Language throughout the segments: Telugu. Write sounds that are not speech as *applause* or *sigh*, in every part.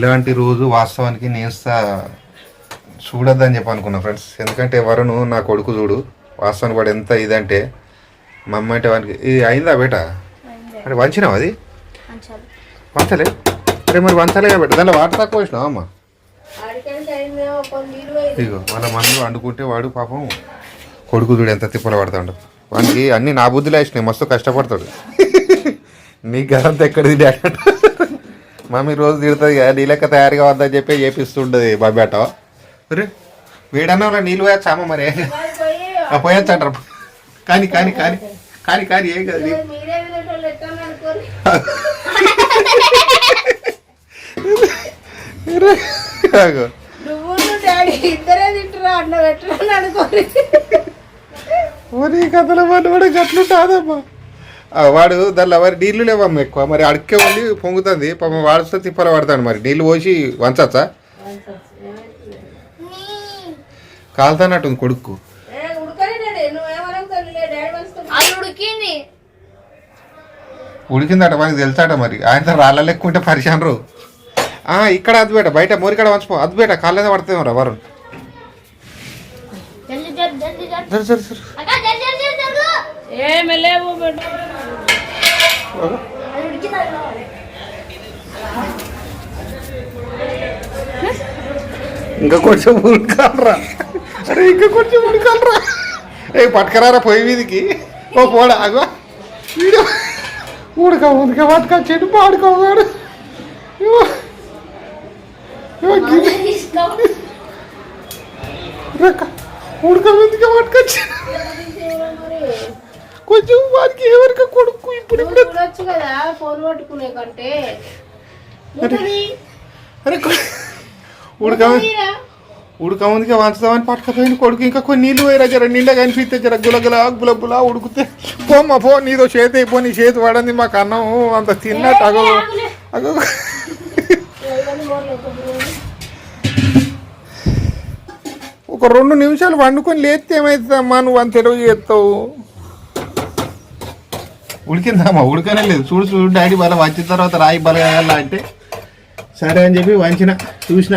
ఇలాంటి రోజు వాస్తవానికి నేను చూడొద్దని చెప్పి అనుకున్నా ఫ్రెండ్స్. ఎందుకంటే వరుణ్ నా కొడుకు చూడు వాస్తవానికి వాడు ఎంత ఇదంటే మా అమ్మ అంటే వానికి ఇది అయిందా బేట? అంటే వంచినావు అది? వంచలే. అరే మరి వంచలే బేట దాంట్లో వాటర్ తక్కువ వచ్చినావు అమ్మ? ఇగో వాళ్ళ మనలు వండుకుంటే వాడు పాపం కొడుకు చూడు ఎంత తిప్పలు పడతాడు. వానికి అన్ని నా బుద్ధిలో వేసినాయి మస్తు కష్టపడతాడు. *laughs* నీ గదంతా ఎక్కడిది డాడీ అంట. మమ్మీ రోజు తిడుతుంది కదా నీ లెక్క తయారుగా వద్దని చెప్పి చేపిస్తుండదు బాబేట రే వేడన్నా నీళ్ళు వేయచ్చామా మరి? పోయి ఆ, పోయొచ్చు అంటారు. కానీ కానీ కానీ కానీ కానీ ఏం కాదు నీ- మరి ఈ కథలో వాడు వాడు గట్లుంటాదమ్మా వాడు దానిలో మరి నీళ్ళు లేవమ్మా ఎక్కువ. మరి అడికే ఉండి పొంగుతుంది. పాపం వాడుతో తిప్పల పడతాడు మరి. నీళ్ళు పోసి వంచచ్చా? కాలుతానట్టుంది కొడుకు. ఉడికిందట మనకి తెలుసాట మరి. ఆయనతో రాళ్ళ లెక్క ఉంటే పరిశాన్ రో. ఆ, ఇక్కడ అది బేట బయట మోరికాడ వంచిపో. అది బేట కాళ్ళ పడుతుంది రా వరుణ్. సరే సరే సరే. ఇంకా కొంచెం ఉడకాలరా అరే ఇంకా కొంచెం ఉడకాలరా ఏ పట్టుకరారా పొయ్యి మీదికి. ఓ పోడా అగో. వీడు ఉడక ఉడక పట్టుక చెట్టు పాడుకోవాడు. ఉడక మీదికి పట్టుకొచ్చి మరి కొంచెం వారికి ఎవరికి కొడుకు ఇప్పుడు చూడొచ్చు కదా ఫోన్ పట్టుకునే కంటే. అరే. ఉడక ఉడక ముందుగా వంచుదామని పట్టుకపోయింది కొడుకు ఇంకా కొన్ని నీళ్ళు పోయిరా జర నిండా కనిపిస్తే జర గులగుల గులగుల ఉడుకుతే. పోమ్మా పో నీదో చేతి అయిపో నీ చేతి పడింది మాకు అన్నం అంత తిన్నట్టు అగో. అగో ఒక రెండు నిమిషాలు వండుకొని లేస్తే ఏమవుతుందమ్మా నువ్వు అంత ఎరువు చేస్తావు. ఉడికిందమ్మా ఉడకనే లేదు. చూడు చూడు డాడీ బల వచ్చిన తర్వాత రాయి బల వేయాలా అంటే సరే అని చెప్పి వంచిన చూసిన.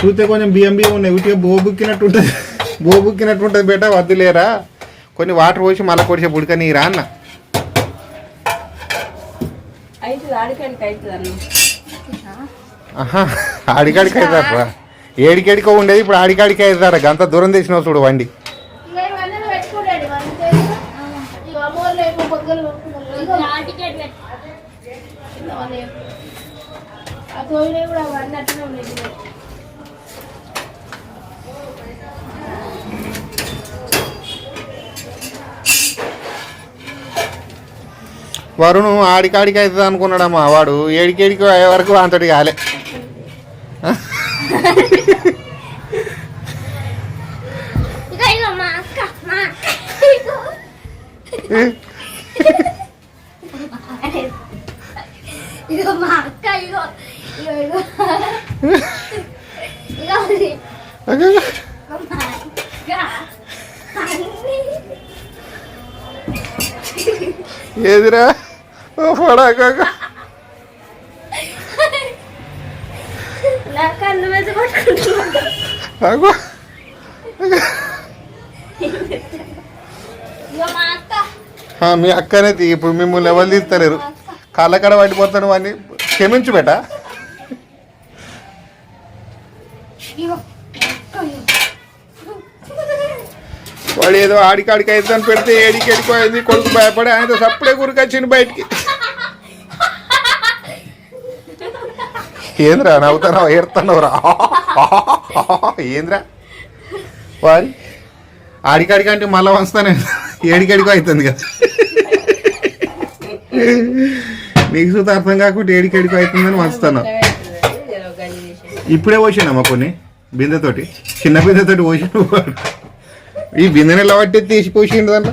చూస్తే కొంచెం బియ్యం బియ్యం ఉన్నాయి ఉట్టిగా బోబుక్కినట్టు ఉంటుంది. బోబుక్కినట్టు ఉంటుంది బేట వద్దులేరా కొన్ని వాటర్ పోసి మళ్ళీ కొడిసే ఆడికాడికి అవుతుంది అన్న. ఆడికాడికి అవుతారా? ఏడికేడికో ఉండేది ఇప్పుడు ఆడికాడికి అవుతారా? గంత దూరం తెచ్చినావు చూడు వండి ఇక ఇవన్నీ నువ్వు పెట్టుకో డాడీ వంతే ఇక అమ్మోళ్ళు ఎక్కువ పొద్దులు ఇదిగో ఆ టికెట్ పెట్టు. ఆ తోయినే కూడా అవన్నీ అట్లనే ఉన్నాయి చూడు. వరుణు ఆడికాడికి అవుతుంది అనుకున్నాడమ్మా. వాడు ఏడికేడికి అయ్యే వరకు అంతటి కాలే. ఇదిగో మా అక్క ఇదిగో. *laughs* ఏదిరా? ఓ పడాక కాక. నాకు అక్క మీ అక్కనే ఇప్పుడు మిమ్మల్ని ఎవరు తీస్తలేరు. కళ్ళకడ పడిపోతాడు వాడిని. క్షమించు బేటా ఇగో అక్క ఇగో. వాడు ఏదో ఆడికాడికి అవుతుందని పెడితే ఏడికి అయింది కొడుకు భయపడి ఆయన సప్పుడే గురికొచ్చిండు బయటికి. ఏంద్రా నవ్వుతున్నావు ఏడుతున్నావు రా ఏంద్రా? వారి? ఆడికాడికి అంటే మళ్ళీ వంచుతానే ఏడికడికో అవుతుంది కదా. నీకు చూత అర్థం కాకుండా ఏడికడికో అవుతుందని వంచుతున్నావు. ఇప్పుడే పోసిండమ్మా కొన్ని? బిందెతోటి. చిన్న బిందెతోటి పోసిండు వాడు. ఈ బిందెని ఎలా పట్టి తీసి పోసిండు దాంట్లో?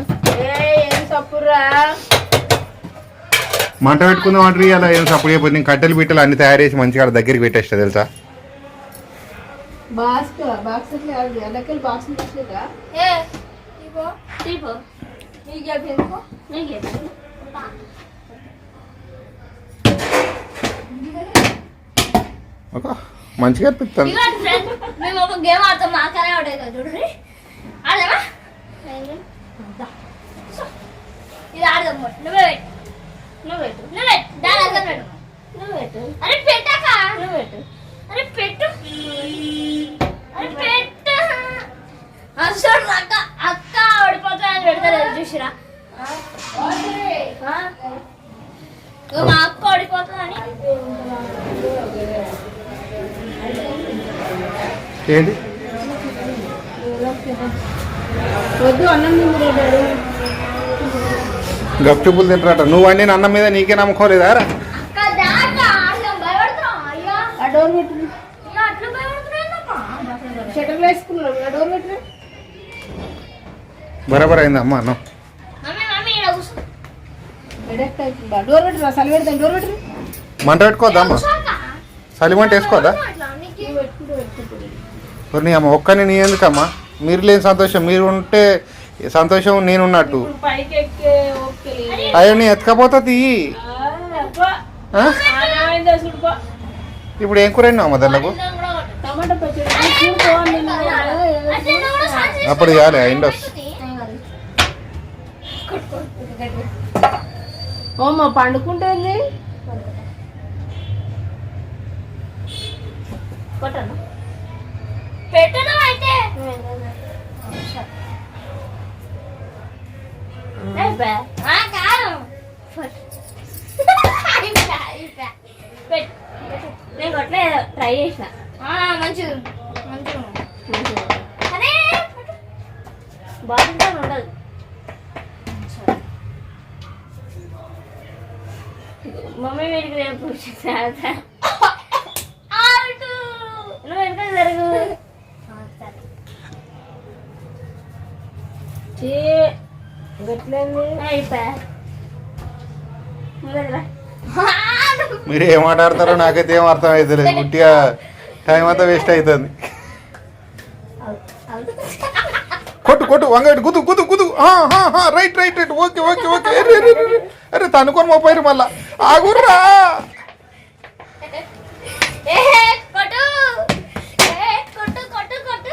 మంట పెట్టుకుందాం అంటారు ఇలా ఏం సప్పుడు అయిపోయింది నేను కట్టెలు బిట్టలు అన్ని తయారు చేసి మంచిగా దగ్గరికి పెట్టేస్తా తెలుసా? మంచిగా అనిపిస్తుంది మేము ఒక గేమ్ ఆడతాం మాకనే ఆడే కదా. చూడండి ఆడదామా? ఇది ఆడదాం. నువ్వే పెట్టు. నువ్వు పెట్టు. నువ్వు పెట్టు. దాని అర్థం పెట్టు. నువ్వు పెట్టు. అరే పెట్టాక నువ్వు పెట్టు అరే పెట్టు అరే పెట్టు అసలు అక్క అక్క ఓడిపోతా అని పెడతారు చూసిరా ఆ? ఇగో మా అక్క ఓడిపోతుందని ఏంటి? గప్చుపులు తింటారట నువ్వు అన్నీ అన్నం మీద నీకే నమ్మకం లేదా? బరాబర్ అయింది అమ్మ అన్నం. మంట పెట్టుకోవద్దా అమ్మ? కూర్చోక. చలి మరి నీ అమ్మ ఒక్కని నీ ఎందుకమ్మా మీరు లేని సంతోషం మీరు ఉంటే సంతోషం నేనున్నట్టు. అయ్యో నీ ఎత్తుకపోతా తీయి ఆ, అబ్బా. ఆ? ఆ, ఏమైందో చూడుకో. ఇప్పుడు ఏం కూర అమ్మ చేసి అప్పుడు కొట్టు. ఓమ్మ పండుకుంటుంది కొట్టను పెట్టను అయితే. నేను ట్రై చేసిన. మంచిది. అరే బాగుంటుంది ఉండదు. మమ్మీ వీడికి రేపు ఆటు నువ్వు వెనక జరుగు చీ మీరు ఏం మాట్లాడతారో నాకైతే ఏం అర్థం అవుతలేదు గుట్టిగా టైం అంతా వేస్ట్ అవుతుంది కొట్టు కొట్టు వంగటి కుదు కుదు కుదు right right right. Okay okay okay. అరే తనుకొని మోపోయారు మళ్ళా. ఆగుర్రా. కొట్టు. కొట్టు కొట్టు